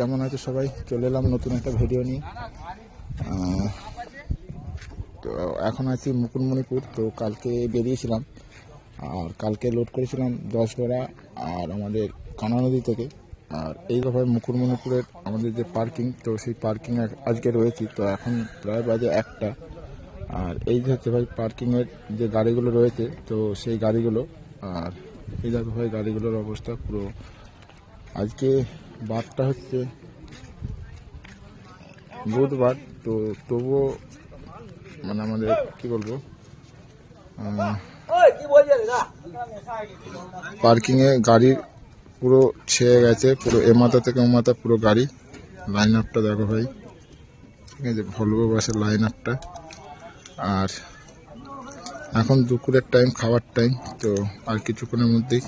কেমন আছে সবাই? চলে এলাম নতুন একটা ভিডিও নিয়ে। তো এখন আছি মুকুটমণিপুর, তো কালকে বেরিয়েছিলাম। আর কালকে লোড করেছিলাম দশ দশগড়া আর আমাদের কানা নদী থেকে। আর এই মুকুটমণিপুরের আমাদের যে পার্কিং তো সেই পার্কিং আজকে রয়েছি, তো এখন প্রায় বাজে একটা। আর এই যে হচ্ছে ভাই পার্কিংয়ের যে গাড়িগুলো রয়েছে, তো সেই গাড়িগুলো, আর এই দেখো ভাই গাড়িগুলোর অবস্থা পুরো আজকে বারটা হচ্ছে বুধবার, তো তবুও মানে আমাদের, কি বলব পার্কিং এ গাড়ির পুরো ছেয়ে গেছে, পুরো এ মাথা থেকে ও মাথা, পুরো গাড়ি। লাইন আপটা দেখো ভাই। ঠিক আছে ভলভো বাসের লাইন আপটা আর এখন দুপুরের টাইম খাওয়ার টাইম তো আর কিছুক্ষণের মধ্যেই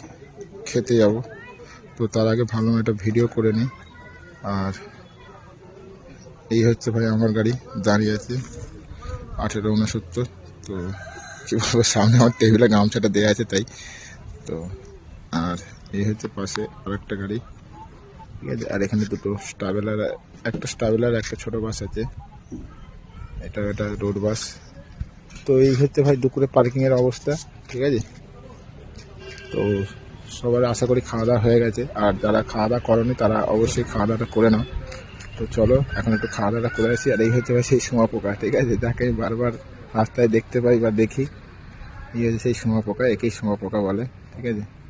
খেতে যাব। তো তার আগে ভালো একটা ভিডিও করে নিই আর এই হচ্ছে ভাই আমার গাড়ি, দাঁড়িয়ে আছে আঠেরো উনসত্তর। তো কী বলব সামনে আমার টেবিলে গামছাটা দেওয়া আছে তাই। তো আর এই হচ্ছে পাশে আরেকটা গাড়ি। ঠিক আছে, আর এখানে দুটো স্টাবেলার একটা স্টাবেলার একটা ছোট বাস আছে। এটা এটা রোড বাস তো এই হচ্ছে ভাই দুপুরে পার্কিংয়ের অবস্থা, ঠিক আছে? তো সবার আশা করি খাওয়া দাওয়া হয়ে গেছে। আর যারা খাওয়া দাওয়া করেনি, তারা অবশ্যই খাওয়া দাওয়াটা করে নাও। তো চলো, এখন একটু খাওয়া দাওয়াটা করে আসি। আর এই হচ্ছে সেই সোমা পোকা, ঠিক আছে? যাকে আমি বারবার রাস্তায় দেখতে পাই বা দেখি, এই হচ্ছে সেই সোমা পোকা, একেই সোমা পোকা বলে, ঠিক আছে?